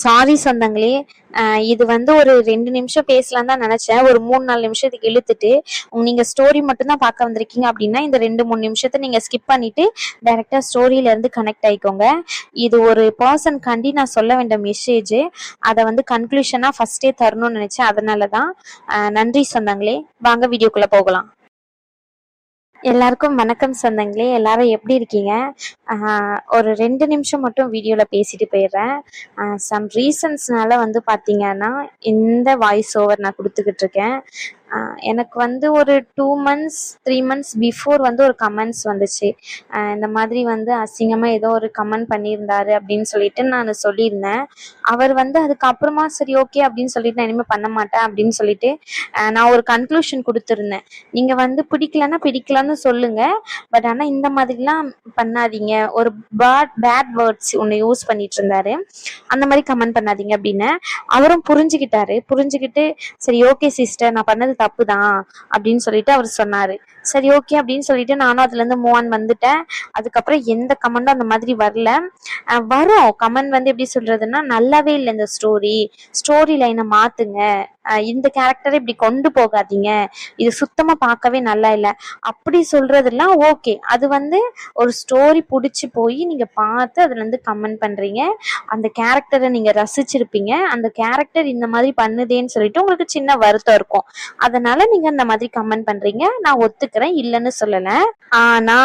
Sorry சொந்தங்களே இது வந்து ஒரு ரெண்டு நிமிஷம் பேசலாம் தான் நினைச்சேன். ஒரு மூணு நாலு நிமிஷத்துக்கு இழுத்துட்டு நீங்க ஸ்டோரி மட்டும் தான் பார்க்க வந்திருக்கீங்க அப்படின்னா இந்த ரெண்டு மூணு நிமிஷத்தை நீங்க ஸ்கிப் பண்ணிட்டு டைரக்டா ஸ்டோரியில இருந்து கனெக்ட் ஆயிக்கோங்க. இது ஒரு பர்சன் கண்டி நான் சொல்ல வேண்டிய மெசேஜ் அதை வந்து கன்க்ளூஷனா ஃபர்ஸ்டே தரணும்னு நினைச்சேன். அதனால தான் நன்றி சொந்தங்களே வாங்க வீடியோக்குள்ள போகலாம். எல்லாருக்கும் வணக்கம் சொந்தங்களே எல்லாரும் எப்படி இருக்கீங்க? ஒரு ரெண்டு நிமிஷம் மட்டும் வீடியோவில் பேசிட்டு போயிடுறேன். சம் ரீசன்ஸ்னால வந்து பார்த்தீங்கன்னா இந்த வாய்ஸ் ஓவர் நான் கொடுத்துக்கிட்டு இருக்கேன். எனக்கு வந்து ஒரு two months three months before வந்து ஒரு கமெண்ட்ஸ் வந்துச்சு. இந்த மாதிரி வந்து அசிங்கமாக ஏதோ ஒரு கமெண்ட் பண்ணியிருந்தாரு அப்படின்னு சொல்லிட்டு நான் சொல்லியிருந்தேன். அவர் வந்து அதுக்கப்புறமா சரி ஓகே அப்படின்னு சொல்லிட்டு நான் இனிமேல் பண்ண மாட்டேன் அப்படின்னு சொல்லிட்டு நான் ஒரு கன்க்ளூஷன் கொடுத்துருந்தேன். நீங்கள் வந்து பிடிக்கலன்னா பிடிக்கலன்னு சொல்லுங்க. பட் ஆனால் இந்த மாதிரிலாம் பண்ணாதீங்க. ஒரு பேட் பேட் வேர்ட்ஸ் ஒன்று யூஸ் பண்ணிட்டு இருந்தாரு அந்த மாதிரி கமெண்ட் பண்ணாதீங்க அப்படின்னு. அவரும் புரிஞ்சுக்கிட்டாரு. புரிஞ்சுக்கிட்டு சரி ஓகே சிஸ்டர் நான் பண்ணது தப்பு தான் அப்படின்னு சொல்லிட்டு அவர் சொன்னாரு. சரி ஓகே அப்படின்னு சொல்லிட்டு நானும் அதுல இருந்து மூவ் ஆன் வந்துட்டேன். அதுக்கப்புறம் எந்த கமெண்டும் அந்த மாதிரி வரல. வரும். கமெண்ட் வந்து எப்படி சொல்றதுன்னா நல்லாவே இல்லை இந்த ஸ்டோரி ஸ்டோரி லைனை மாத்துங்க. இந்த கேரக்டரை இப்படி கொண்டு போகாதீங்க. இது சுத்தமா பார்க்கவே நல்லா இல்லை. அப்படி சொல்றதெல்லாம் ஓகே அது வந்து ஒரு ஸ்டோரி பிடிச்சி போய் நீங்க பார்த்து அதுல இருந்து கமெண்ட் பண்றீங்க. அந்த கேரக்டரை நீங்க ரசிச்சிருப்பீங்க. அந்த கேரக்டர் இந்த மாதிரி பண்ணுதேன்னு சொல்லிட்டு உங்களுக்கு சின்ன வருத்தம் இருக்கும். அதனால நீங்க அந்த மாதிரி கமெண்ட் பண்றீங்க. நான் இருக்கிறேன் இல்லைன்னு சொல்லல. ஆனா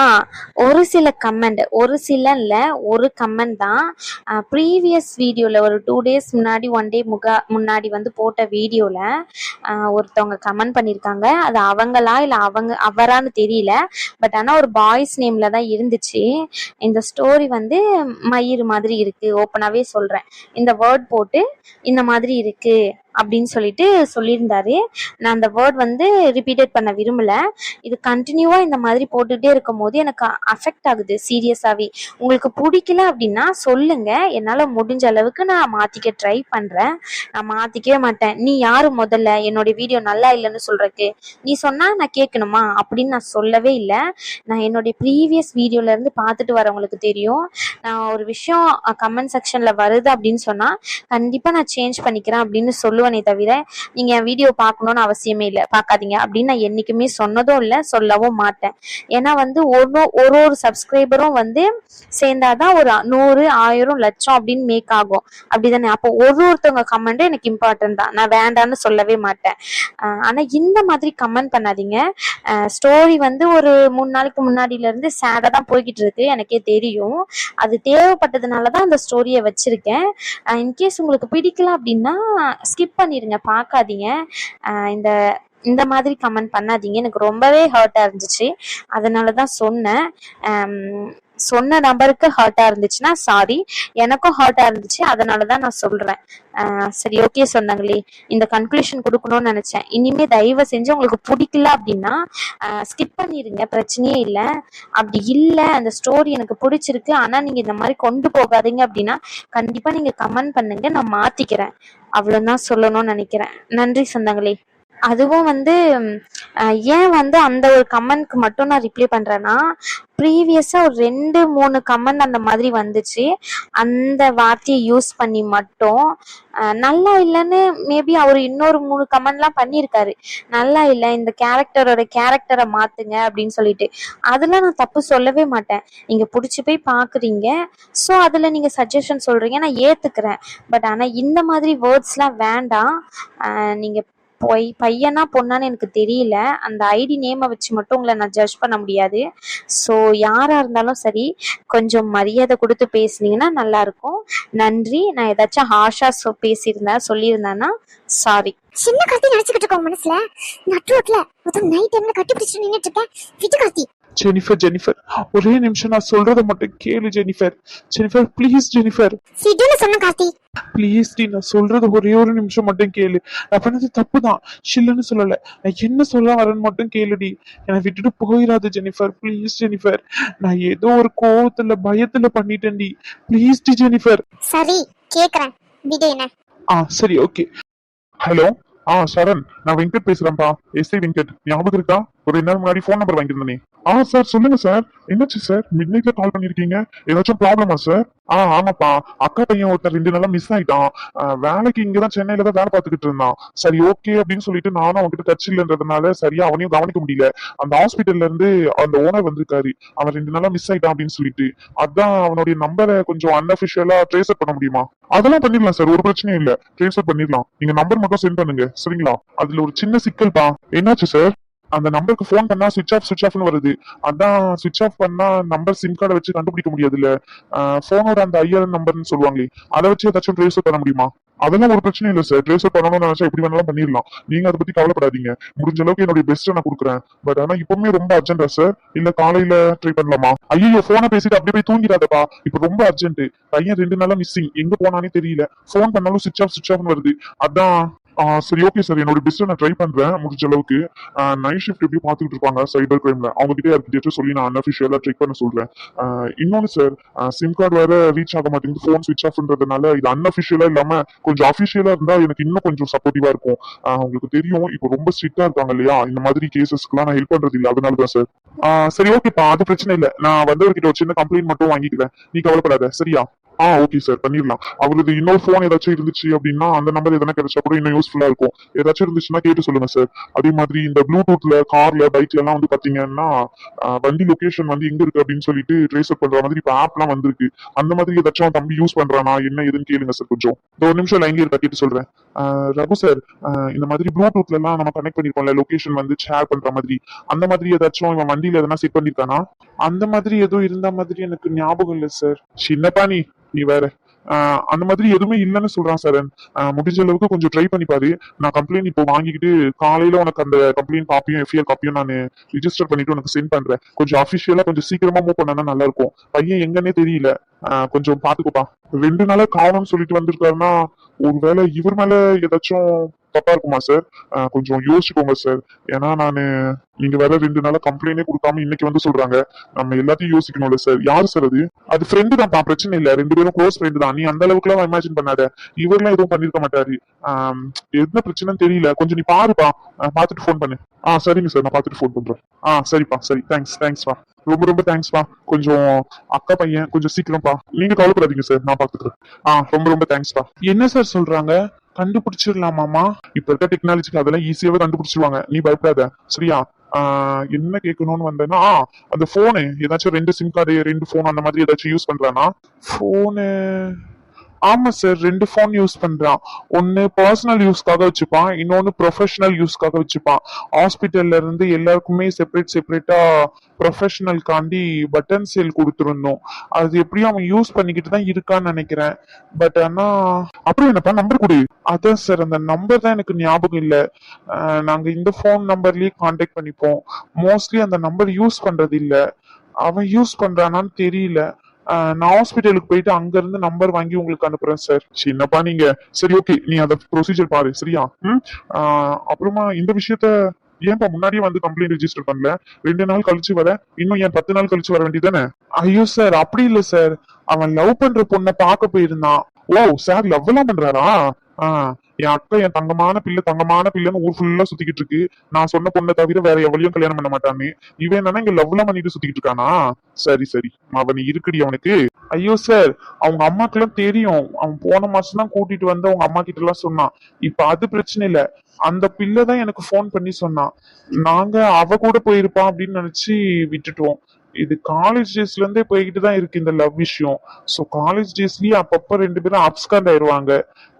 ஒரு சில கமெண்ட் ஒரு சில இல்ல ஒரு கமெண்ட் தான் ப்ரீவியஸ் வீடியோல ஒரு டூ டேஸ் முன்னாடி ஒன் டே முகா முன்னாடி வந்து போட்ட வீடியோல ஒருத்தவங்க கமெண்ட் பண்ணியிருக்காங்க அது அவங்களா இல்லை அவங்க அவரான்னு தெரியல. பட் ஆனால் ஒரு பாய்ஸ் நேம்ல தான் இருந்துச்சு. இந்த ஸ்டோரி வந்து மயிறு மாதிரி இருக்கு. ஓப்பனாகவே சொல்றேன். இந்த வேர்ட் போட்டு இந்த மாதிரி இருக்கு. அப்படின்னு சொல்லிட்டு சொல்லியிருந்தாரு. நான் அந்த வேர்ட் வந்து ரிப்பீட்டட் பண்ண விரும்பல. இது கண்டினியூவா இந்த மாதிரி போட்டுகிட்டே இருக்கும் போது எனக்கு அஃபெக்ட் ஆகுது சீரியஸாகவே உங்களுக்கு பிடிக்கல அப்படின்னா சொல்லுங்க. என்னால் முடிஞ்ச அளவுக்கு நான் மாற்றிக்க ட்ரை பண்ணுறேன் நான் மாற்றிக்கவே மாட்டேன். நீ யார் முதல்ல? என்னோட வீடியோ நல்லா இல்லைன்னு சொல்கிறக்கு நீ சொன்னால் நான் கேட்கணுமா? அப்படின்னு நான் சொல்லவே இல்லை. நான் என்னுடைய ப்ரீவியஸ் வீடியோலேருந்து பார்த்துட்டு வரவங்களுக்கு தெரியும். நான் ஒரு விஷயம் கமெண்ட் செக்ஷனில் வருது அப்படின்னு சொன்னால் கண்டிப்பாக நான் சேஞ்ச் பண்ணிக்கிறேன் அப்படின்னு சொல்லுவேன் தவிர நீங்க என் வீடியோ பார்க்கணும்னு அவசியமே இல்லை. பார்க்காதீங்க. அப்படின்னு நான் என்றைக்குமே சொன்னதும் இல்லை சொல்லவும் மாட்டேன். ஏன்னா வந்து ஒரு ஒரு ஒரு சப்ஸ்கிரைபரும் வந்து சேர்ந்தாதான் ஒரு நூறு ஆயிரம் லட்சம் அப்படின்னு மேக் ஆகும். அப்படிதானே? அப்போ ஒரு ஒருத்தவங்க கமெண்ட்டும் எனக்கு இம்பார்ட்டன்ட் தான். நான் வேண்டான்னு சொல்லவே மாட்டேன். ஆனால் இந்த மாதிரி கமெண்ட் பண்ணாதீங்க. ஸ்டோரி வந்து ஒரு மூணு நாளைக்கு முன்னாடில இருந்து தான் போய்கிட்டு இருக்கு. எனக்கே தெரியும். அது தேவைப்பட்டதுனால தான் அந்த ஸ்டோரியை வச்சிருக்கேன். இன்கேஸ் உங்களுக்கு பிடிக்கல அப்படின்னா ஸ்கிப் பண்ணிடுங்க பார்க்காதீங்க. இந்த இந்த மாதிரி கமெண்ட் பண்ணாதீங்க. எனக்கு ரொம்பவே ஹர்ட்டாக இருந்துச்சு. அதனால தான் சொன்னேன். சொன்ன நம்பருக்கு ஹர்ட்டாக இருந்துச்சுன்னா சாரி எனக்கும் ஹர்ட்டாக இருந்துச்சு. அதனால தான் நான் சொல்கிறேன் சரி ஓகே சொன்னாங்களே. இந்த கன்க்ளூஷன் கொடுக்கணும்னு நினச்சேன். இனிமே தயவு செஞ்சு உங்களுக்கு பிடிக்கல அப்படின்னா ஸ்கிப் பண்ணிடுங்க பிரச்சனையே இல்லை. அப்படி இல்லை. அந்த ஸ்டோரி எனக்கு பிடிச்சிருக்கு. ஆனால் நீங்கள் இந்த மாதிரி கொண்டு போகாதீங்க அப்படின்னா கண்டிப்பாக நீங்கள் கமெண்ட் பண்ணுங்க. நான் மாற்றிக்கிறேன் அவ்வளோதான் சொல்லணும்னு நினைக்கிறேன். நன்றி சொந்தங்களே. அதுவும் வந்து ஏன் வந்து அந்த ஒரு கமெண்ட்க்கு மட்டும் நான் ரிப்ளை பண்றேன்னா ப்ரீவியஸா ஒரு ரெண்டு மூணு கமெண்ட் அந்த மாதிரி வந்துச்சு. அந்த வார்த்தையை யூஸ் பண்ணி மட்டும் நல்லா இல்லைன்னு மேபி அவர் இன்னொரு மூணு கமெண்ட்லாம் பண்ணியிருக்காரு. நல்லா இல்லை இந்த கேரக்டரோட கேரக்டரை மாத்துங்க அப்படின்னு சொல்லிட்டு. அதெல்லாம் நான் தப்பு சொல்லவே மாட்டேன். நீங்க பிடிச்சி போய் பாக்குறீங்க. ஸோ அதுல நீங்க சஜஷன் சொல்றீங்க. நான் ஏத்துக்கிறேன். பட் ஆனா இந்த மாதிரி வேர்ட்ஸ்லாம் வேண்டாம். நீங்கள் நீங்க பொய் பையனா பொண்ணான்னு எனக்கு தெரியல. அந்த ஐடி நேமை வச்சு மட்டும் உங்களை நான் ஜட்ஜ் பண்ண முடியாது. ஸோ யாரா இருந்தாலும் சரி கொஞ்சம் மரியாதை கொடுத்து பேசுனீங்கன்னா நல்லா இருக்கும். நன்றி. நான் ஏதாச்சும் ஹாஷா சொ பேசியிருந்தேன் சொல்லியிருந்தேன்னா சாரி சின்ன கார்த்தி நினைச்சுக்கிட்டு இருக்கோம் மனசுல. நட்டு ரோட்ல நைட் டைம்ல கட்டி பிடிச்சிட்டு நின்றுட்டு இருக்கேன். விட்டு கார்த்தி ஜெனிஃபர் ஜெனிஃபர் ஒரே நிமிஷம் நான் சொல்றத மட்டும் கேளு ஜெனிஃபர் ஜெனிஃபர் ப்ளீஸ் ஜெனிஃபர் சிட்டுன்னு சொன்ன கார்த்தி. ப்ளீஸ் டி நான் சொல்றது ஒரே ஒரு நிமிஷம் மட்டும் கேளு. நான் பண்ணது தப்பு தான் சில்லுன்னு சொல்லல. நான் என்ன சொல்ல வரேன்னு மட்டும் கேளுடி. என்னை விட்டுட்டு போயிடாத ஜெனிஃபர் ப்ளீஸ் ஜெனிஃபர் நான் ஏதோ ஒரு கோவத்துல பயத்துல பண்ணிட்டேன்டி. ப்ளீஸ் டி ஜெனிஃபர் சரி கேக்குறேன். விடு என்ன. ஆ சரி ஓகே. ஹலோ ஆ சரண். நான் வெங்கட் பேசுறேன்ப்பா. எஸ்ஐ வெங்கட். ஞாபகம் இருக்கா? ஒரு ரெண்டு நாள் முன்னாடி ஃபோன் நம்பர் வாங்கியிருந்தேனே. ஆ சார் சொல்லுங்க சார் என்னாச்சு சார் மிட் நைட்ல கால் பண்ணிருக்கீங்க. ஏதாச்சும் ப்ராப்ளமா சார் ஆ ஆமாப்பா. அக்கா பையன் ஒருத்தர் ரெண்டு நாளா மிஸ் ஆயிட்டான். வேலைக்கு இங்கதான் சென்னையில தான் வேலை பார்த்துக்கிட்டு இருந்தான். சரி ஓகே அப்படின்னு சொல்லிட்டு நானும் அவன்கிட்ட டச் இல்லைன்றதுனால சரியா அவனையும் கவனிக்க முடியல. அந்த ஹாஸ்பிட்டல்ல இருந்து அந்த ஓனர் வந்திருக்காரு. அவன் ரெண்டு நாளா மிஸ் ஆயிட்டான் அப்படின்னு சொல்லிட்டு. அதான் அவனுடைய நம்பரை கொஞ்சம் அன்அபிஷியலா ட்ரேஸ் பண்ண முடியுமா? அதெல்லாம் பண்ணிடலாம் சார் ஒரு பிரச்சனையும் இல்ல. ட்ரேஸ் பண்ணிடலாம். நீங்க நம்பர் மட்டும் சென்ட் பண்ணுங்க. சரிங்களா? அதுல ஒரு சின்ன சிக்கல்பா? என்னாச்சு சார் அந்த நம்பருக்கு ஃபோன் பண்ணா சுவிச் ஆஃப் சுவிச் ஆஃப்னு வருது. அதான் சுவிச் ஆஃப் பண்ணா நம்பர் சிம் கார்டை வச்சு கண்டுபிடிக்க முடியாதுல்ல. ஃபோனோட அந்த ஐஆர் நம்பர்னு சொல்லுவாங்களே அதை வச்சு ஏதாச்சும் ட்ரேஸ் பண்ண முடியுமா? அதெல்லாம் ஒரு பிரச்சனை இல்ல சார் ட்ரேஸ் பண்ணணும்னு நினைச்சா எப்படி வேணாலும் பண்ணிடலாம். நீங்க அதை பத்தி கவலைப்படாதீங்க. முடிஞ்ச அளவுக்கு என்னுடைய பெஸ்ட் நான் கொடுக்குறேன். பட் ஆனா இப்பவுமே ரொம்ப அர்ஜென்டா சார் இல்ல காலையில ட்ரை பண்ணலாமா? ஐயோ போனை பேசிட்டு அப்படியே போய் தூங்கிடாதப்பா. இப்ப ரொம்ப அர்ஜென்ட் பையன் ரெண்டு நாளா மிஸ்ஸிங் எங்க போனானே தெரியல. ஃபோன் பண்ணாலும் சுவிச் ஆஃப் சுவிச் ஆஃப்னு வருது. அதான் சரி ஓகே சார் என்னோட பெஸ்ட்டை நான் ட்ரை பண்றேன். முடிஞ்ச அளவுக்கு. நைட் ஷிஃப்ட் எப்படி பார்த்துட்டு இருப்பாங்க? சைபர் கிரைம்ல அவங்க கிட்ட சொல்லி நான் அன்அஃபிஷியலா செக் பண்ண சொல்றேன். இன்னொன்னு சார் சிம் கார்டு வேற ரீச் ஆக மாட்டேங்குது. ஃபோன் ஸ்விட்ச் ஆஃப்ன்றதுனால இது அன்அஃபிஷியலா இல்லாம கொஞ்சம் அஃபிஷியலா இருந்தா எனக்கு இன்னும் கொஞ்சம் சப்போர்ட்டிவா இருக்கும். உங்களுக்கு தெரியும் இப்போ ரொம்ப ஸ்ட்ரிக்டா இருக்காங்க இல்லையா? இந்த மாதிரி கேசஸ்க்குலாம் நான் ஹெல்ப் பண்றது இல்லை. அதனால தான் சார் சரி ஓகேப்பா அது பிரச்சனை இல்லை. நான் வந்தவர்கிட்ட ஒரு சின்ன கம்ப்ளைண்ட் மட்டும் வாங்கிக்கிறேன். நீ கவலைப்படாத. சரியா? ஆ ஓகே சார் பண்ணிடலாம். அவரது இன்னொரு ஃபோன் ஏதாச்சும் இருந்துச்சு அப்படின்னா அந்த நம்பர் எதனா கிடைச்சா கூட இன்னும் யூஸ்ஃபுல்லா இருக்கும். ஏதாச்சும் இருந்துச்சுன்னா கேட்டு சொல்லுங்க சார் அதே மாதிரி இந்த ப்ளூடூத்ல கார்ல பைக்ல எல்லாம் வந்து பாத்தீங்கன்னா வண்டி லொகேஷன் வந்து எங்க இருக்கு அப்படின்னு சொல்லிட்டு ட்ரேஸ் அப் பண்ற மாதிரி இப்ப ஆப் எல்லாம் வந்திருக்கு. அந்த மாதிரி ஏதாச்சும் தம்பி யூஸ் பண்றானா? என்ன ஏதுன்னு கேளுங்க சார் கொஞ்சம். இந்த ஒரு நிமிஷம் லைன்ல இருக்கா கேட்டு சொல்றேன். ரகு சார் இந்த மாதிரி ப்ளூடூத்ல எல்லாம் நம்ம கனெக்ட் பண்ணிருக்கோம்ல லொகேஷன் வந்து ஷேர் பண்ற மாதிரி. அந்த மாதிரி ஏதாச்சும் இவன் வண்டியில எதனா செட் பண்ணிருக்கானா? அந்த மாதிரி எதுவும் இருந்த மாதிரி எனக்கு ஞாபகம் இல்லை சார் சின்னப்பா நீ நீ வேற. அந்த மாதிரி எதுவுமே இல்லைன்னு சொல்றான் சார் முடிஞ்ச அளவுக்கு கொஞ்சம் ட்ரை பண்ணி பாரு. நான் கம்ப்ளைண்ட் இப்போ வாங்கிக்கிட்டு காலையில உனக்கு அந்த கம்ப்ளைண்ட் காப்பியும் எஃப்ஐஆர் காப்பியும் நான் ரிஜிஸ்டர் பண்ணிட்டு உனக்கு சென்ட் பண்றேன். கொஞ்சம் அஃபிஷியலா கொஞ்சம் சீக்கிரமா மூவ் பண்ணா நல்லா இருக்கும். பையன் எங்கன்னே தெரியல. கொஞ்சம் பாத்துக்கோப்பா. ரெண்டு நாளா காணும்னு சொல்லிட்டு வந்திருக்காருன்னா ஒருவேளை இவர் மேல ஏதாச்சும் தப்பா இருக்குமா சார் கொஞ்சம் யோசிச்சுக்கோங்க சார் ஏன்னா நான் நீங்க வேற ரெண்டு நாளா கம்ப்ளைண்டே கொடுக்காம இன்னைக்கு வந்து சொல்றாங்க. நம்ம எல்லாத்தையும் யோசிக்கணும்ல சார் யாரு சார் அது? அது ஃப்ரெண்டு தான்ப்பா பிரச்சனை இல்ல. ரெண்டு பேரும் க்ளோஸ் ஃப்ரெண்டு தான். நீ அந்த அளவுக்குலாம் இமேஜின் பண்ணாத. இவரெல்லாம் எதுவும் பண்ணிருக்க மாட்டாரு. என்ன பிரச்சனைன்னு தெரியல. கொஞ்சம் நீ பாருப்பா பாத்துட்டு பார்த்துட்டு ஃபோன் பண்ணு. ஆ சரிங்க சார் நான் பார்த்துட்டு ஃபோன் பண்றேன். ஆ சரிப்பா சரி. தேங்க்ஸ் தேங்க்ஸ்ப்பா ரொம்ப ரொம்ப தேங்க்ஸ்ப்பா கொஞ்சம் அக்கா பையன் கொஞ்சம் சீக்கிரம்ப்பா நீங்க கவலைப்படாதீங்க சார் நான் பாத்துக்கிறேன் ஆ ரொம்ப ரொம்ப தேங்க்ஸ்ப்பா என்ன சார் சொல்றாங்க? கண்டுபிடிச்சிடலாமாமா இப்ப இருக்க டெக்னாலஜிக்கு அதெல்லாம் ஈஸியாவே கண்டுபிடிச்சிருவாங்க. நீ பயப்படாத. சரியா? ஆஹ் என்ன கேட்கணும்னு வந்தேன்னா அந்த போனு ஏதாச்சும் ரெண்டு சிம் கார்டு ரெண்டு போன் அந்த மாதிரி ஏதாச்சும் யூஸ் பண்றானா? ஃபோனு ஆமா சார் ரெண்டு ஃபோன் யூஸ் பண்றான். ஒன்னு பர்சனல் யூஸ்க்காக வச்சுப்பான் இன்னொன்னு ப்ரொஃபஷனல் யூஸ்க்காக வச்சுப்பான். ஹாஸ்பிட்டல்ல இருந்து எல்லாருக்குமே செப்பரேட் செப்பரேட்டா ப்ரொஃபஷனல்காண்டி பட்டன் சேல் கொடுத்துருந்தோம். அது எப்படியும் அவன் யூஸ் பண்ணிக்கிட்டு தான் இருக்கான்னு நினைக்கிறேன். பட் ஆனா அப்புறம் என்னப்பா நம்பர் கொடு. அதான் சார் அந்த நம்பர் தான் எனக்கு ஞாபகம் இல்லை. நாங்க இந்த ஃபோன் நம்பர்லயே காண்டாக்ட் பண்ணிப்போம். மோஸ்ட்லி அந்த நம்பர் யூஸ் பண்றது இல்ல. அவன் யூஸ் பண்றானான்னு தெரியல. நான் ஹாஸ்பிட்டலுக்கு போயிட்டு அங்க இருந்து நம்பர் வாங்கி உங்களுக்கு அனுப்புறேன் சார் என்னப்பா நீங்க? சரி ஓகே நீ அந்த ப்ரொசீஜர் பாரு சரியா? ம்? அப்புறமா இந்த விஷயத்த ஏன்பா முன்னாடியே வந்து கம்ப்ளைண்ட் ரெஜிஸ்டர் பண்ணல? ரெண்டு நாள் கழிச்சு வர இன்னும் ஏன் பத்து நாள் கழிச்சு வர வேண்டியதானே ஐயோ சார் அப்படி இல்ல சார் அவன் லவ் பண்ற பொண்ணை பார்க்க போயிருந்தான். ஓ சார் லவ் எல்லாம் பண்றாரா? ஆஹ் என் அக்கா என் தங்கமான பிள்ளை தங்கமான பிள்ளைன்னு ஊர் ஃபுல்லா சுத்திக்கிட்டு இருக்கு. நான் சொன்ன பொண்ணை தவிர வேற எவளையும் கல்யாணம் பண்ண மாட்டான்னு. இவன் என்னன்னா இங்க லவ்ல எல்லாம் பண்ணிட்டு சுத்திக்கிட்டு இருக்கானா? சரி சரி. அவன் இருக்குடி அவனுக்கு. ஐயோ சார் அவங்க அம்மாக்கெல்லாம் தெரியும். அவன் போன மாசம் தான் கூட்டிட்டு வந்து அவங்க அம்மா கிட்ட எல்லாம் சொன்னான். இப்ப அது பிரச்சனை இல்ல. அந்த பிள்ளை தான் எனக்கு ஃபோன் பண்ணி சொன்னான். நாங்க அவ கூட போயிருப்பான் அப்படின்னு நினைச்சு விட்டுட்டோம். இது காலேஜ் டேஸ்ல இருந்தே போய்கிட்டு தான் இருக்கு இந்த லவ் விஷயம். ஸோ காலேஜ் டேஸ்லயே அப்பப்ப ரெண்டு பேரும் அப்ஸ்காண்ட் ஆயிருவாங்க.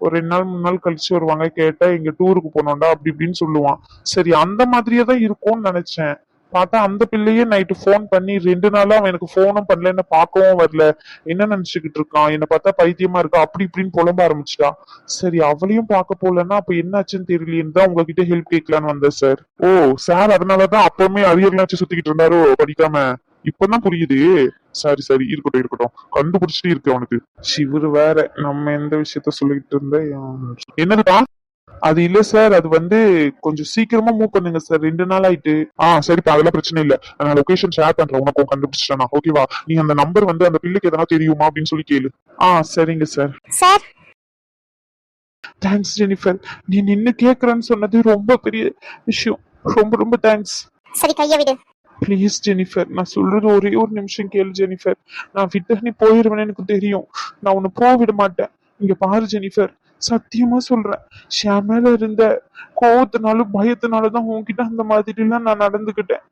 ஒரு ரெண்டு நாள் மூணு நாள் கழிச்சு வருவாங்க. கேட்டா எங்க டூருக்கு போனோம்டா அப்படி இப்படின்னு சொல்லுவான். சரி அந்த மாதிரியே தான் இருக்கும்னு நினைச்சேன். பார்த்தா அந்த பிள்ளையே நைட்டு ஃபோன் பண்ணி ரெண்டு நாளா அவன் எனக்கு ஃபோனும் பண்ணல என்ன பார்க்கவும் வரல. என்ன நினைச்சுக்கிட்டு இருக்கான்? என்ன பார்த்தா பைத்தியமா இருக்கா? அப்படி இப்படின்னு புலம்ப ஆரம்பிச்சிட்டா. சரி அவளையும் பார்க்க போலன்னா அப்ப என்னாச்சுன்னு தெரியலையேன்னு தான் உங்ககிட்ட ஹெல்ப் கேட்கலான்னு வந்தேன் சார் ஓ சார் அதனாலதான் அப்பவுமே அரியர்லாம் வச்சு சுத்திக்கிட்டு இருந்தாரோ படிக்காம? இப்பதான் புரியுது. சரி சரி இருக்கட்டும் இருக்கட்டும். கண்டுபிடிச்சிட்டு இருக்கு அவனுக்கு. சிவர் வேற நம்ம எந்த விஷயத்த சொல்லிட்டு இருந்த? என்னதுப்பா? அது இல்ல சார் அது வந்து கொஞ்சம் சீக்கிரமா மூவ் பண்ணுங்க சார். ரெண்டு நாள் ஆயிட்டு. ஆ சரிப்பா அதெல்லாம் பிரச்சனை இல்ல. நான் லொகேஷன் ஷேர் பண்றேன் உனக்கும் கண்டுபிடிச்சிட்டேனா ஓகேவா நீ அந்த நம்பர் வந்து அந்த பிள்ளைக்கு எதனா தெரியுமா அப்படின்னு சொல்லி கேளு. ஆ சரிங்க சார். சார். தேங்க்ஸ் ஜெனிஃபர் நீ நின்னு கேக்குறேன்னு சொன்னது ரொம்ப பெரிய விஷயம். ரொம்ப ரொம்ப தேங்க்ஸ் சரி கைய விடு. ப்ளீஸ் ஜெனிஃபர் நான் சொல்றது ஒரே ஒரு நிமிஷம் கேளு ஜெனிஃபர் நான் விட்டு நீ போயிடுவேன்னு எனக்கு தெரியும். நான் உன்னை போக விட மாட்டேன். இங்க பாரு ஜெனிஃபர் சத்தியமா சொல்றேன் ஷியாம் மேல இருந்த கோவத்தினாலும் பயத்தினாலதான் உன்கிட்ட அந்த மாதிரி எல்லாம் நான் நடந்துக்கிட்டேன்.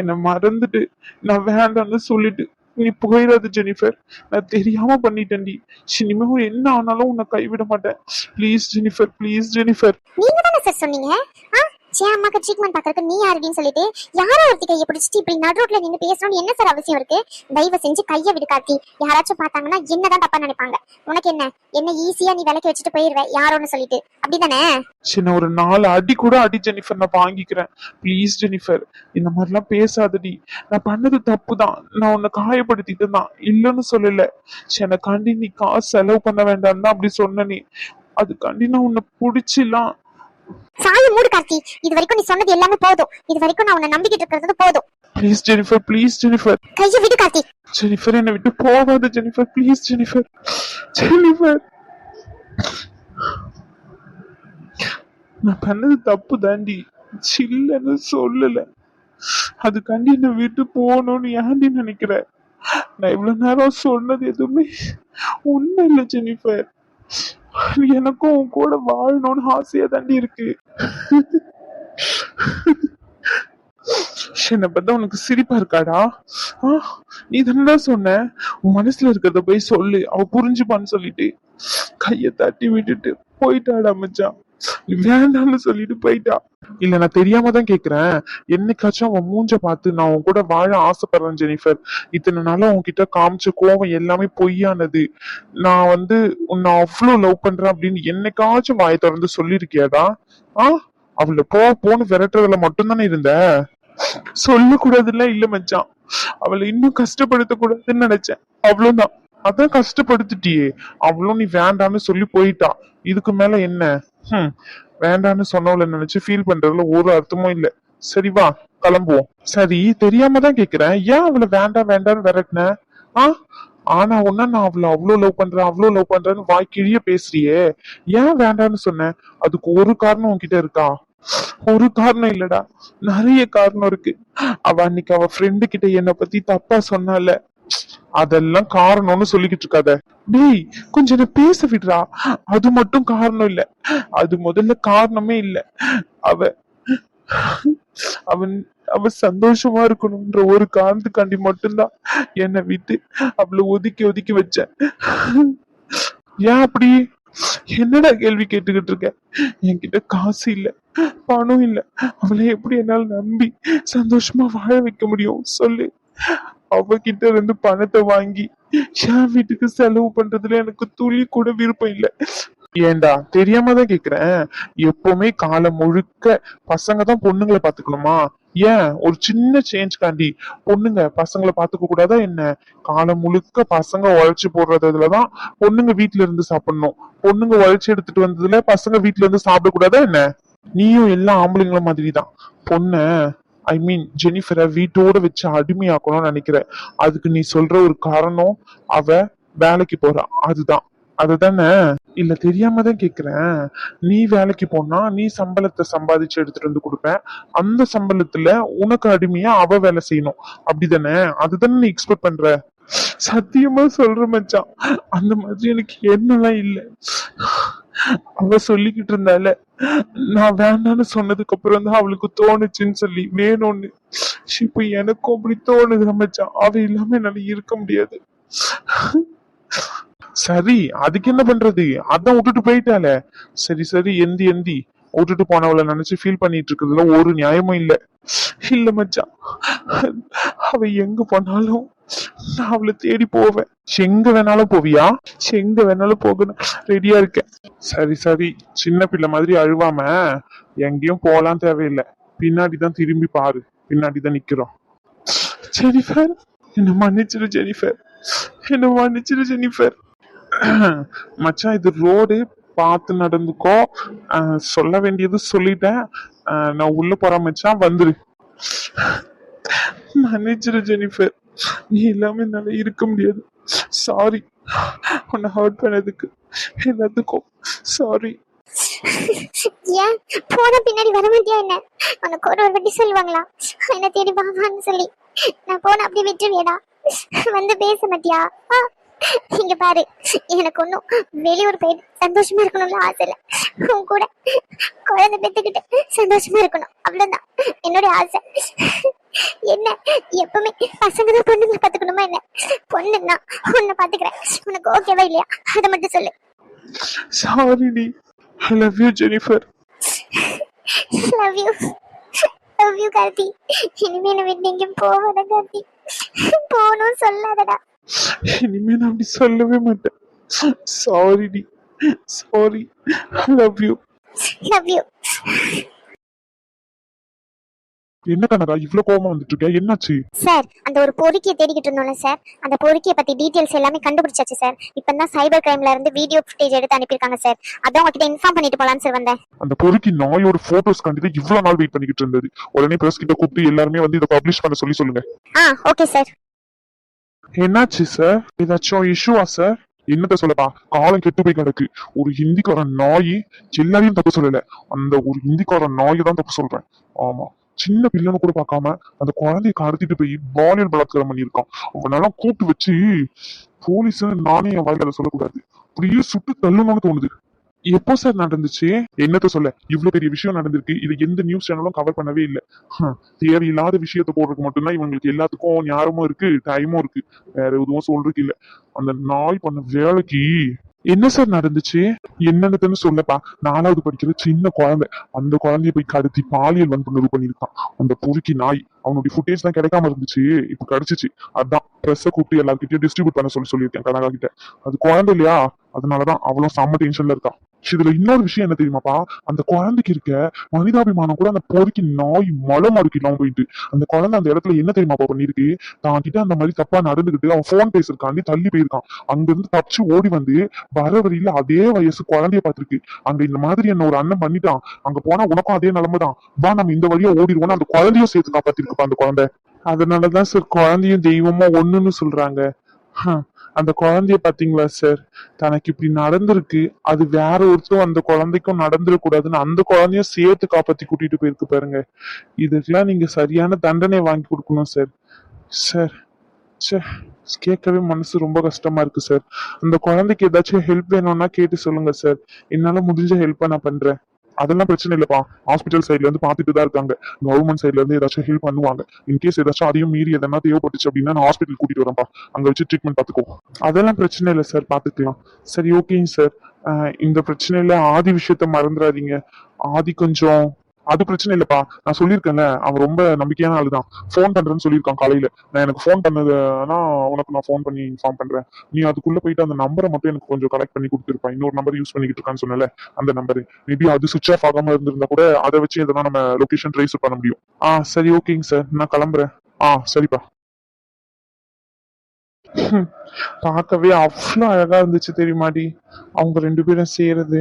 என்னை மறந்துட்டு நான் வேண்டாம்னு சொல்லிட்டு நீ புகையிறது ஜெனிஃபர் நான் தெரியாம பண்ணிட்டேன்டி இனிமே என்ன ஆனாலும் உன்னை கைவிட மாட்டேன். ப்ளீஸ் ஜெனிஃபர் ப்ளீஸ் ஜெனிஃபர் நீங்க தானே சார் சொன்னீங்க? ஆ சே அம்மாக்கு ட்ரீட்மெண்ட் பாக்கறதுக்கு நீ யாருடின்னு சொல்லிட்டு யாரோ ஒருத்தி கையை பிடிச்சிட்டு இப்படி நடு ரோட்ல நின்று பேசணும்னு என்ன சார் அவசியம் இருக்கு? தயவு செஞ்சு கையை விடு கார்த்தி. யாராச்சும் பார்த்தாங்கன்னா என்னதான் தப்பா நினைப்பாங்க. உனக்கு என்ன? என்ன ஈஸியா நீ விலைக்கு வச்சுட்டு போயிருவ யாரோன்னு சொல்லிட்டு. அப்படிதானே? சின்ன ஒரு நாலு அடி கூட அடி ஜெனிஃபர் நான் வாங்கிக்கிறேன். ப்ளீஸ் ஜெனிஃபர் இந்த மாதிரிலாம் பேசாதடி. நான் பண்ணது தப்பு தான் நான் உன்னை காயப்படுத்திட்டு தான். இல்லைன்னு சொல்லல. எனக்காண்டி நீ காசு செலவு பண்ண வேண்டாம் தான் அப்படி சொன்னனே அதுக்காண்டி நான் உன்னை பிடிச்சிலாம். சாய மூடு கார்த்தி. இது வரைக்கும் நீ சொன்னது எல்லாமே போதும். இது வரைக்கும் நான் உன்னை நம்பிக்கிட்டு இருக்கிறது போதும். ப்ளீஸ் ஜெனிஃபர் ப்ளீஸ் ஜெனிஃபர் கையை விடு கார்த்தி. ஜெனிஃபர் என்னை விட்டு போகாத ஜெனிஃபர் ப்ளீஸ் ஜெனிஃபர் ஜெனிஃபர் நான் பண்ணது தப்பு தாண்டி சில்லன்னு சொல்லல. அதுக்காண்டி என்னை விட்டு போகணும்னு ஏன்டி நினைக்கிற? நான் இவ்வளவு நேரம் சொன்னது எதுவுமே உண்மை இல்லை ஜெனிஃபர் எனக்கும் உன் கூட வாழணும்னு ஆசையா தாண்டி இருக்கு. என்னை பார்த்தா உனக்கு சிரிப்பா இருக்காடா? ஆ, நீ தானே சொன்ன? உன் மனசுல இருக்கிறத போய் சொல்லு. அவ புரிஞ்சுப்பான்னு சொல்லிட்டு கைய தட்டி விட்டுட்டு போயிட்டாடா மச்சான். வேண்டாம்னு சொல்லிட்டு போயிட்டா. இல்ல நான் தெரியாம தான் கேக்குறேன். என்னைக்காச்சும் அவன் மூஞ்ச பார்த்து நான் உன் கூட வாழ ஆசைப்படுறேன் ஜெனிஃபர். இத்தனை நாளா உன்கிட்ட காமிச்ச கோவம் எல்லாமே பொய்யானது. நான் வந்து உன்னை அவ்வளவு லவ் பண்றேன் அப்படின்னு என்னைக்காச்சும் வாயை திறந்து சொல்லியிருக்கியாடா? ஆ? அவள போ போன்னு விரட்டுறதுல மட்டும்தானே இருந்த? சொல்லக்கூடாதுல்ல இல்ல மச்சான். அவளை இன்னும் கஷ்டப்படுத்த கூடாதுன்னு நினைச்சேன். அவ்வளவுதான். அதான் கஷ்டப்படுத்திட்டியே. அவளும் நீ வேண்டான்னு சொல்லி போயிட்டா இதுக்கு மேல என்ன? ஹம், வேண்டான்னு சொன்னவள நினைச்சு ஃபீல் பண்றதுல ஒரு அர்த்தமும் இல்ல. சரி வா கிளம்புவோம். சரி தெரியாம தான் கேக்குறேன். ஏன் அவளை வேண்டாம் வேண்டாம்னு விரட்டின? ஆ ஆனா ஒன்னா நான் அவளை அவ்வளவு லவ் பண்றேன் அவ்வளவு லவ் பண்றேன்னு வாய் கிழிய பேசுறியே. ஏன் வேண்டான்னு சொன்னேன் அதுக்கு ஒரு காரணம் உன்கிட்ட இருக்கா? ஒரு காரணம் இல்லடா. நிறைய காரணம் இருக்கு. அவ அன்னைக்கு அவ ஃப்ரெண்டு கிட்ட என்ன பத்தி தப்பா சொன்னால. அதெல்லாம் காரணம்னு சொல்லிக்கிட்டு இருக்காத. டேய் கொஞ்சம் என்ன பேச விடுறா. அது மட்டும் காரணம் இல்ல. அது முதல்ல காரணமே இல்ல. அவ அவன் அவ சந்தோஷமா இருக்கணும்ன்ற ஒரு காரணத்துக்காண்டி மட்டும்தான் என்னை விட்டு அவளை ஒதுக்கி ஒதுக்கி வச்சேன் ஏன் அப்படி? என்னடா கேள்வி கேட்டுக்கிட்டு இருக்க? என்கிட்ட காசு இல்ல பணம் இல்ல. அவளை எப்படி என்னால நம்பி சந்தோஷமா வாழ வைக்க முடியும்? சொல்லு. அவகிட்ட இருந்து பணத்தை வாங்கி என் வீட்டுக்கு செலவு பண்றதுல எனக்கு துளி கூட விருப்பம் இல்ல. ஏன்டா தெரியாம தான் கேக்குறேன். எப்பவுமே காலம் முழுக்க பசங்க தான் பொண்ணுங்களை பாத்துக்கணுமா? ஏன்? ஒரு சின்ன சேஞ்ச் காண்டி. பொண்ணுங்க பசங்களை பாத்துக்க கூடாதா என்ன? காலம் முழுக்க பசங்க உழைச்சு போடுறதுலதான் பொண்ணுங்க வீட்டுல இருந்து சாப்பிடணும். பொண்ணுங்க உழைச்சு எடுத்துட்டு வந்ததுல பசங்க வீட்டுல இருந்து சாப்பிடக்கூடாதா என்ன? நீயும் எல்லா ஆம்பளைங்களும் மாதிரிதான். பொண்ண ஐ மீன் ஜெனிஃபரை வீட்டோட வச்சு அடிமையாக்கணும்னு நினைக்கிறேன். அதுக்கு நீ சொல்ற ஒரு காரணம் அவ வேலைக்கு போறா. அதுதான். அதுதானே இல்ல தெரியாம தான் கேக்குறேன். நீ வேலைக்கு போனா நீ சம்பளத்தை சம்பாதிச்சு எடுத்துட்டு வந்து கொடுப்பேன். அந்த சம்பளத்துல உனக்கு அடிமையா அவ வேலை செய்யணும். அப்படிதானே? அதுதானே நீ எக்ஸ்பெக்ட் பண்ற? சத்தியமா சொல்ற மச்சான். அந்த மாதிரி எனக்கு என்னெல்லாம் இல்ல. அவ சொல்லிக்கிட்டு இருந்தால நான் வேண்டாம்னு சொன்னதுக்கு அப்புறம் தான் அவளுக்கு தோணுச்சுன்னு சொல்லி வேணும்னு. இப்ப எனக்கும் அப்படி தோணுது மச்சான் அவ இல்லாம என்னால இருக்க முடியாது. சரி அதுக்கு என்ன பண்றது? அதான் விட்டுட்டு போயிட்டால. சரி சரி எந்தி எந்தி. விட்டுட்டு போனவள நினைச்சு ஃபீல் பண்ணிட்டு இருக்கிறதுல ஒரு நியாயமும் இல்ல. இல்ல மச்சான் அவ எங்க போனாலும் நான் அவளை தேடி போவேன். எங்க வேணாலும் போவியா? எங்க வேணாலும் போகணும். ரெடியா இருக்கேன். சரி சரி. சின்ன பிள்ளை மாதிரி அழுவாம எங்கேயும் போலாம் தேவையில்லை. பின்னாடிதான் திரும்பி பாரு. பின்னாடிதான் நிக்கிறோம். ஜெனிஃபர் என்ன மன்னிச்சிரு ஜெனிஃபர். என்ன மன்னிச்சிரு ஜெனிஃபர். மச்சான் இது ரோடு பார்த்து நடந்துக்கோ. அஹ், சொல்ல வேண்டியது சொல்லிட்டேன். நான் உள்ள போற மச்சான். வந்துரு. மன்னிச்சிரு ஜெனிஃபர். நீ இல்லாம என்னால இருக்க முடியாது. சாரி உன்னை ஹர்ட் பண்ணதுக்கு. எல்லாத்துக்கும் சாரி ஏன்? போன பின்னாடி வர மாட்டியா என்ன? உனக்கு ஒரு ஒரு வாட்டி சொல்லுவாங்களா? என்ன தேடி வாவான்னு சொல்லி. நான் போன அப்படி விட்டுருவியடா வந்து பேச மாட்டியா? ஆ, இங்க பாரு எனக்கு ஒன்றும் வெளியூர் போயிட்டு சந்தோஷமா இருக்கணும்னு ஆசை இல்லை. உன் கூட குழந்தை பெத்துக்கிட்டு சந்தோஷமா இருக்கணும். அவ்வளவுதான். என்னோட ஆசை. என்ன? எப்பவுமே பசங்க தான் பொண்ணுங்களை பாத்துக்கணுமா என்ன? பொண்ணுன்னா உன்னை பாத்துக்கிறேன். உனக்கு ஓகேவா இல்லையா? அதை மட்டும் சொல்லு. சாரிடி I love you Jennifer love you love you Karthi. இனிமே விட்டு எங்கேயும் போகாத கார்த்தி. போகணும் சொல்லாதடா. இனிமே நான் அப்படி சொல்லவே மாட்டேன். சாரிடி sorry love you love you என்ன கனகா இவ்ளோ கோவமா வந்துட்டு இருக்க என்னாச்சு? சார் அந்த ஒரு பொறுக்கியை தேடிக்கிட்டு இருந்தோம்ல சார் அந்த பொறுக்கியை பத்தி டீடைல்ஸ் எல்லாமே கண்டுபிடிச்சாச்சு சார் இப்போ தான் சைபர் கிரைம்ல இருந்து வீடியோ ஃபுட்டேஜ் எடுத்து அனுப்பியிருக்காங்க சார் அதான் உங்ககிட்ட இன்ஃபார்ம் பண்ணிட்டு போலான்னு சார் வந்தேன். அந்த பொறுக்கி நாயோட போட்டோஸ் கண்டிப்பா இவ்வளவு நாள் வெயிட் பண்ணிக்கிட்டு இருந்தது. உடனே பிரஸ் கிட்ட கூப்பிட்டு எல்லாருமே வந்து இதை பப்ளிஷ் பண்ண சொல்லி சொல்லுங்க. ஆ ஓகே சார் என்னாச்சு சார் ஏதாச்சும் இஷ்யூவா சார் என்னத்த சொல்லப்பா? காலம் கெட்டு போய் கிடக்கு. ஒரு ஹிந்திக்கார நாய் எல்லாரையும் தப்பு சொல்லல. அந்த ஒரு ஹிந்திக்கார நாயை தான் தப்பு சொல்றேன். ஆமா. சின்ன பிள்ளைன்னு கூட பார்க்காம அந்த குழந்தைய கடத்திட்டு போய் பாலியல் பலாத்காரம் பண்ணியிருக்கான். அவனெல்லாம் கூப்பிட்டு வச்சு போலீஸ் நானே என் வாயில சொல்லக்கூடாது. அப்படியே சுட்டு தள்ளணும்னு தோணுது. எப்போ சார் நடந்துச்சு? என்னத்த சொல்ல? இவ்வளவு பெரிய விஷயம் நடந்திருக்கு. இது எந்த நியூஸ் சேனலும் கவர் பண்ணவே இல்லை. தேவையில்லாத விஷயத்த போடுறதுக்கு மட்டும்தான் இவங்களுக்கு எல்லாத்துக்கும் ஞாபகமும் இருக்கு டைமும் இருக்கு. வேற எதுவும் சொல்றதுக்கு இல்ல. அந்த நாய் பண்ண வேலைக்கு என்ன சார் நடந்துச்சு? என்னன்னு சொல்லப்பா. நாலாவது படிக்கிற சின்ன குழந்தை. அந்த குழந்தைய போய் கடத்தி பாலியல் வன்புணர்வு பண்ணியிருக்கான். அந்த பொறுக்கி நாய். அவனுடைய ஃபுட்டேஜ் தான் கிடைக்காம இருந்துச்சு. இப்ப கிடைச்சிச்சு. அதான் ப்ரெஸ்ஸை கூப்பிட்டு எல்லார்கிட்டயும் டிஸ்ட்ரிபியூட் பண்ண சொல்லி சொல்லியிருக்கேன் கனகா கிட்ட. அது குழந்தை இல்லையா? அதனாலதான் அவளும் செம்ம டென்ஷன்ல இருக்கான் இதுல இன்னொரு விஷயம் என்ன தெரியுமாப்பா? அந்த குழந்தைக்கு இருக்க மனிதாபிமானம் கூட அந்த பொறுக்கி நாய் மலம் மாடுக்கு இல்லாம போயிட்டு. அந்த குழந்தை அந்த இடத்துல என்ன தெரியுமாப்பா பண்ணிருக்கு தான் கிட்ட அந்த மாதிரி தப்பா நடந்துகிட்டு அவன் போன் பேசிருக்காண்டி தள்ளி போயிருக்கான். அங்க இருந்து தப்பிச்சு ஓடி வந்து வர வழியில அதே வயசு குழந்தைய பார்த்திருக்கு. அங்க இந்த மாதிரி என்ன ஒரு அண்ணன் பண்ணிட்டான். அங்க போனா உனக்கும் அதே நிலைமை தான். வா நம்ம இந்த வழியா ஓடிடுவோம் அந்த குழந்தையும் சேர்த்து காப்பாத்திருக்குப்பா அந்த குழந்தை. அதனாலதான் சார் குழந்தையும் தெய்வமும் ஒண்ணுன்னு சொல்றாங்க. ஹம், அந்த குழந்தைய பாத்தீங்களா சார் தனக்கு இப்படி நடந்திருக்கு. அது வேற ஒருத்தரும் அந்த குழந்தைக்கும் நடந்துடக்கூடாதுன்னு அந்த குழந்தையும் சேர்த்து காப்பாத்தி கூட்டிட்டு போயிருக்கு பாருங்க. இதுக்கெல்லாம் நீங்க சரியான தண்டனை வாங்கி கொடுக்கணும் சார் சார் சே கேட்கவே மனசு ரொம்ப கஷ்டமா இருக்கு சார் அந்த குழந்தைக்கு ஏதாச்சும் ஹெல்ப் வேணும்னா கேட்டு சொல்லுங்க சார் என்னால முடிஞ்ச ஹெல்ப்பை நான் பண்றேன். அதெல்லாம் பிரச்சனை இல்லப்பா. ஹாஸ்பிட்டல் சைட்ல இருந்து பாத்துட்டு தான் இருக்காங்க. கவர்மெண்ட் சைட்ல இருந்து ஏதாச்சும் ஹெல்ப் பண்ணுவாங்க. இன்கேஸ் ஏதாச்சும் அதையும் மீறி எதனா தேவைப்பட்டுச்சு அப்படின்னா நான் ஹாஸ்பிட்டல் கூட்டிட்டு வரேன்ப்பா. அங்க வச்சு ட்ரீட்மெண்ட் பாத்துக்கோ அதெல்லாம் பிரச்சனை இல்லை சார் பாத்துக்கலாம் சரி ஓகேங்க சார் இந்த பிரச்சனையில ஆதி விஷயத்த மறந்துடாதீங்க ஆதி கொஞ்சம் அது பிரச்சனை இல்லப்பா. நான் சொல்லியிருக்கேன்ல அவன் ரொம்ப நம்பிக்கையான ஆளுதான். ஃபோன் பண்றேன்னு சொல்லியிருக்கான் காலையில. நான் எனக்கு ஃபோன் பண்ணதுன்னா உனக்கு நான் ஃபோன் பண்ணி இன்ஃபார்ம் பண்றேன். நீ அதுக்குள்ள போயிட்டு அந்த நம்பரை மட்டும் எனக்கு கொஞ்சம் கலெக்ட் பண்ணி கொடுத்துருப்பா. இன்னொரு நம்பர் யூஸ் பண்ணிக்கிட்டு இருக்கான்னு சொன்னல அந்த நம்பர் மேபி அது சுவிச் ஆஃப் ஆகாம இருந்திருந்தா கூட அதை வச்சு எதனா நம்ம லொகேஷன் ட்ரேஸ் பண்ண முடியும். ஆ சரி ஓகேங்க சார் நான் கிளம்புறேன். ஆ சரிப்பா. பார்க்கவே அவ்வளோ அழகா இருந்துச்சு தெரியுமாடி. அவங்க ரெண்டு பேரும் சேரது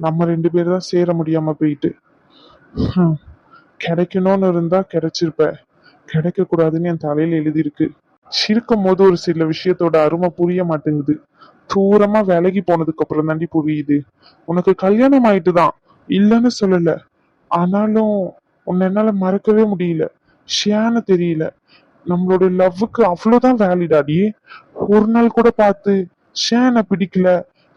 நம்ம ரெண்டு பேரும் தான் சேர முடியாம போயிட்டு. கிடைக்கணும்னு இருந்தா கிடைச்சிருப்ப. கிடைக்க கூடாதுன்னு என் தலையில எழுதியிருக்கு. இருக்கும் போது ஒரு சில விஷயத்தோட அருமை புரிய மாட்டேங்குது. தூரமா விலகி போனதுக்கு அப்புறம் தாண்டி புரியுது. உனக்கு கல்யாணம் ஆயிட்டு தான் இல்லைன்னு சொல்லல. ஆனாலும் உன்னை என்னால மறக்கவே முடியல. ஷியான்னு தெரியல. நம்மளோட லவ்வுக்கு அவ்வளவுதான் வேலிடாடி ஒரு நாள் கூட பார்த்து ஷேனை பிடிக்கல.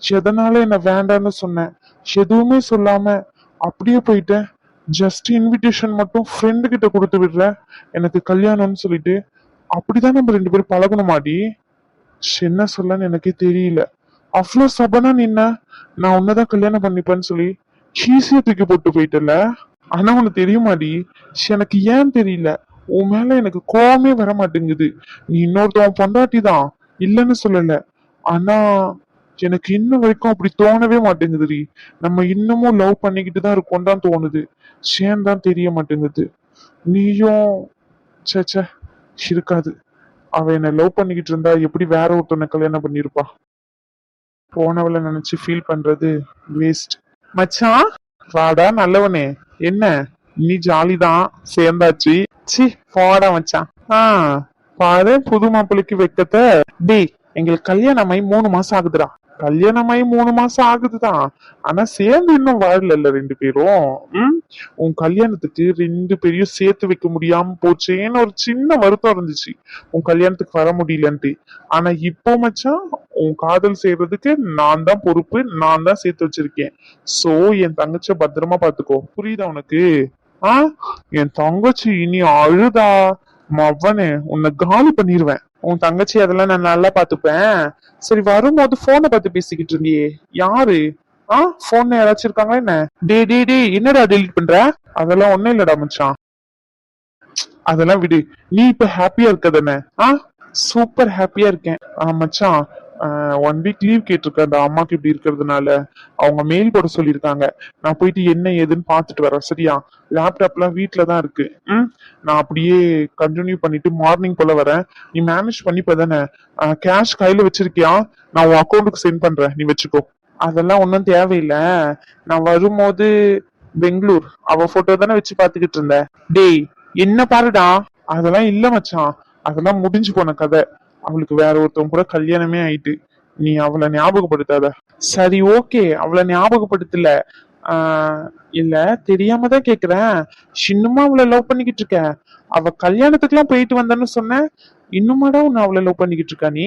எதனால என்ன வேண்டான்னு சொன்னேன் எதுவுமே சொல்லாம அப்படியே போயிட்டேன். ஜஸ்ட் இன்விடேஷன் மட்டும் ஃப்ரெண்டு கிட்ட கொடுத்து விடுற. எனக்கு கல்யாணம்னு சொல்லிட்டு அப்படிதான் நம்ம ரெண்டு பேரும் பழகணுமாடி என்ன சொல்லன்னு எனக்கே தெரியல. அவ்வளோ சபனா நின்ன நான் உன்னதான் கல்யாணம் பண்ணிப்பேன்னு சொல்லி ஈஸியா தூக்கி போட்டு போயிட்டல. ஆனா உனக்கு தெரியுமாடி? எனக்கு ஏன் தெரியல? உன் மேல எனக்கு கோவமே வர மாட்டேங்குது நீ இன்னொருத்தவன் பொண்டாட்டி தான் இல்லைன்னு சொல்லல. ஆனா எனக்கு இன்ன வரைக்கும் அப்படி தோணவே மாட்டேங்குதுடி. நம்ம இன்னமும் லவ் பண்ணிக்கிட்டு தான் இருக்கோம் தான் தோணுது. சேன் தான் தெரிய மாட்டேங்குது? நீயும் ச்சே ச்சே இருக்காது. அவ என்ன லவ் பண்ணிக்கிட்டு இருந்தா எப்படி வேற ஒருத்தனை கல்யாணம் பண்ணிருப்பா போனவளை நினைச்சு ஃபீல் பண்றது வேஸ்ட் மச்சான் வாடா நல்லவனே. என்ன? நீ ஜாலி தான் சேர்ந்தாச்சு. சி போடா மச்சான். ஆ பாரு புது மாப்பிள்ளைக்கு வைக்கத்த. டேய் எங்களுக்கு கல்யாணமாயி மூணு மாசம் ஆகுதுடா. கல்யாணமாயி மூணு மாசம் ஆகுதுதான் ஆனா சேர்ந்து இன்னும் வாழல ரெண்டு பேரும். ம்? உன் கல்யாணத்துக்கு ரெண்டு பேரையும் சேர்த்து வைக்க முடியாம போச்சேன்னு ஒரு சின்ன வருத்தம் இருந்துச்சு. உன் கல்யாணத்துக்கு வர முடியலன்ட்டு. ஆனா இப்போ மச்சான் உன் காதல் செய்யறதுக்கு நான் தான் பொறுப்பு நான் தான் சேர்த்து வச்சிருக்கேன். சோ என் தங்கச்சிய பத்திரமா பாத்துக்கோ புரியுதா உனக்கு? ஆ? என் தங்கச்சி இனி அழுதா? மவனே உன்னை காலி பண்ணிடுவேன் உன் தங்கச்சி அதெல்லாம் நான் நல்லா பாத்துப்பேன் சரி வரும்போது போனை பார்த்து பேசிக்கிட்டு இருந்தியே. யாரு? ஆ போன்ல யாராச்சும் இருக்காங்களா என்ன? டே டே டே என்னடா டெலிட் பண்ற? அதெல்லாம் ஒண்ணும் இல்லடா மச்சான். அதெல்லாம் விடு. நீ இப்ப ஹாப்பியா இருக்க தானே ஆ சூப்பர் ஹாப்பியா இருக்கேன். ஆ மச்சான் ஒன் வீக் லீவ் கேட்டிருக்கேன் அந்த அம்மாக்கு இப்படி இருக்கிறதுனால அவங்க மெயில் போட சொல்லியிருக்காங்க. நான் போயிட்டு என்ன ஏதுன்னு பார்த்துட்டு வரேன். சரியா? லேப்டாப்லாம் வீட்டில் தான் இருக்கு. ம்? நான் அப்படியே கண்டினியூ பண்ணிட்டு மார்னிங் போல வரேன். நீ மேனேஜ் பண்ணிப்ப தானே? கேஷ் கையில் வச்சிருக்கியா? நான் உன் அக்கௌண்ட்டுக்கு சென்ட் பண்ணுறேன் நீ வச்சுக்கோ. அதெல்லாம் ஒன்றும் தேவையில்லை. நான் வரும்போது பெங்களூர். அவ போட்டோ தானே வச்சு பார்த்துக்கிட்டு இருந்தேன். டேய் என்ன பாருடா? அதெல்லாம் இல்ல மச்சான். அதெல்லாம் முடிஞ்சு போன கதை. அவளுக்கு வேற ஒருத்தவங்க கூட கல்யாணமே ஆயிட்டு. நீ அவளை ஞாபகப்படுத்தாத. சரி ஓகே. அவளை ஞாபகப்படுத்தல. ஆஹ் இல்ல தெரியாம தான் கேக்குறேன். இன்னுமா அவளை லவ் பண்ணிக்கிட்டு இருக்க. அவ கல்யாணத்துக்குலாம் போயிட்டு வந்தேன்னு சொன்ன. இன்னுமாடா உன்னை அவளை லவ் பண்ணிக்கிட்டு இருக்கா நீ?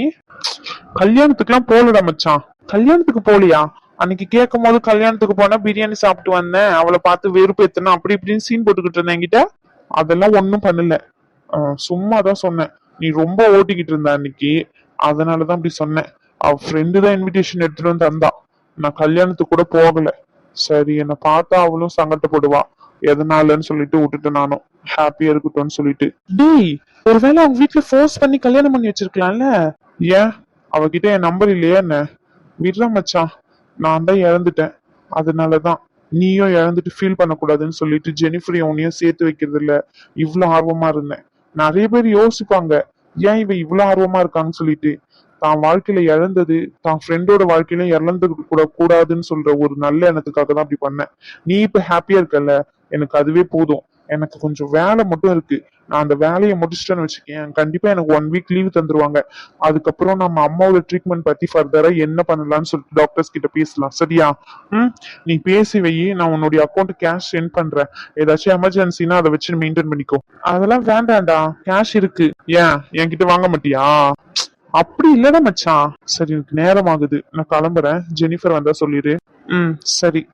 கல்யாணத்துக்குலாம் போலடா மச்சான். கல்யாணத்துக்கு போலியா அன்னைக்கு கேட்கும் போது கல்யாணத்துக்கு போனா பிரியாணி சாப்பிட்டு வந்தேன். அவளை பார்த்து வெறுப்பு எத்தனை அப்படி இப்படின்னு சீன் போட்டுக்கிட்டு இருந்தேன் என்கிட்ட. அதெல்லாம் ஒன்னும் பண்ணல. ஆஹ் சும்மா தான் சொன்னேன். நீ ரொம்ப ஓட்டிக்கிட்டு இருந்த அன்னைக்கு. அதனாலதான் அப்படி சொன்னேன். அவ ஃப்ரெண்டு தான் இன்விடேஷன் எடுத்துட்டு வந்து தந்தா. நான் கல்யாணத்துக்கு கூட போகல. சரி என்னை பார்த்தா அவளும் சங்கடப்படுவா எதனாலன்னு சொல்லிட்டு விட்டுட்டு நானும். ஹாப்பியா இருக்கட்டும்னு சொல்லிட்டு. டேய் ஒருவேளை அவங்க வீட்டுல ஃபோர்ஸ் பண்ணி கல்யாணம் பண்ணி வச்சிருக்கலாம்ல? ஏன்? அவகிட்ட என் நம்பர் இல்லையா என்ன? விடுற மச்சான் நான் தான் இழந்துட்டேன் அதனாலதான். நீயும் இழந்துட்டு ஃபீல் பண்ணக்கூடாதுன்னு சொல்லிட்டு ஜெனிஃபர் உன்னையும் சேர்த்து வைக்கிறது இல்ல இவ்வளவு ஆர்வமா இருந்தேன். நிறைய பேர் யோசிப்பாங்க ஏன் இவ இவ்வளவு ஆர்வமா இருக்கான்னு சொல்லிட்டு? தான் வாழ்க்கையில இழந்தது தான் ஃப்ரெண்டோட வாழ்க்கையில இழந்து கூட கூடாதுன்னு சொல்ற ஒரு நல்ல எண்ணத்துக்காக தான் அப்படி பண்ணேன். நீ இப்ப ஹாப்பியா இருக்கல்ல? எனக்கு அதுவே போதும். எனக்கு கொஞ்சம் வேலை மட்டும் இருக்கு. நான் அந்த வேலையை முடிச்சிட்டேன்னு வச்சுக்கேன் கண்டிப்பா எனக்கு ஒன் வீக் லீவ் தந்துருவாங்க. அதுக்கப்புறம் நம்ம அம்மாவோட ட்ரீட்மெண்ட் பத்தி ஃபர்தரா என்ன பண்ணலாம்னு சொல்லிட்டு டாக்டர்ஸ் கிட்ட பேசலாம். சரியா? ம்? நீ பேசி வை. நான் உன்னுடைய அக்கௌண்ட் கேஷ் சென்ட் பண்றேன். ஏதாச்சும் எமர்ஜென்சினா அதை வச்சு மெயின்டைன் பண்ணிக்கோ. அதெல்லாம் வேண்டாம்டா. கேஷ் இருக்கு. ஏன்? என்கிட்ட வாங்க மாட்டியா? அப்படி இல்லடா மச்சான். சரி எனக்கு நேரம் ஆகுது. நான் கிளம்புறேன். ஜெனிஃபர் வந்தா சொல்லிடு ம் சரி.